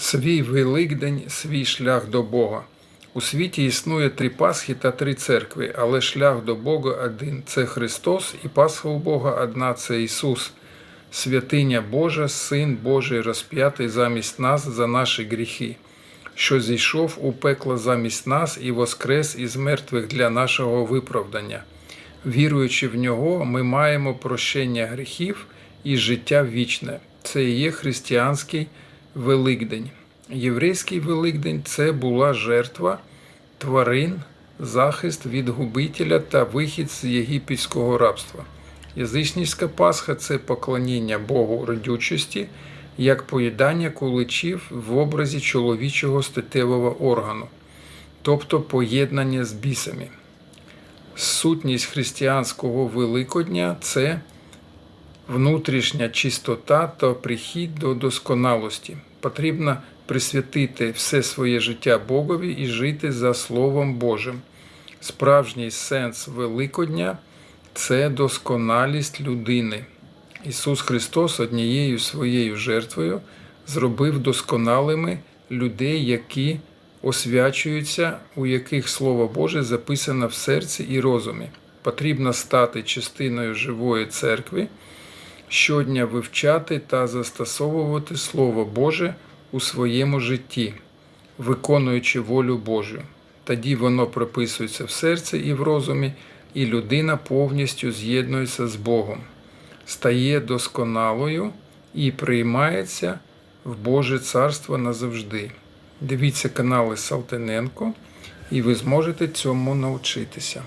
Свій Великдень, свій шлях до Бога. У світі існує три Пасхи та три церкви, але шлях до Бога один це Христос, і Пасха у Бога одна це Ісус, святиня Божа, Син Божий розп'ятий замість нас за наші гріхи, що зійшов у пекло замість нас і воскрес із мертвих для нашого виправдання. Віруючи в нього, ми маємо прощення гріхів і життя вічне. Це і є християнський Великдень. Єврейський Великдень це була жертва тварин, захист від губителя та вихід з єгипетського рабства. Язичницька Пасха це поклоніння Богу родючості, як поїдання куличів в образі чоловічого статевого органу, тобто поєднання з бісами. Сутність християнського Великодня це внутрішня чистота та прихід до досконалості. Потрібно присвятити все своє життя Богові і жити за Словом Божим. Справжній сенс Великодня це досконалість людини. Ісус Христос однією своєю жертвою зробив досконалими людей, які освячуються, у яких Слово Боже записано в серці і розумі. Потрібно стати частиною живої церкви, щодня вивчати та застосовувати Слово Боже у своєму житті, виконуючи волю Божу. Тоді воно прописується в серці і в розумі, і людина повністю з'єднується з Богом, стає досконалою і приймається в Боже Царство назавжди. Дивіться канали Салтаненко, і ви зможете цьому навчитися.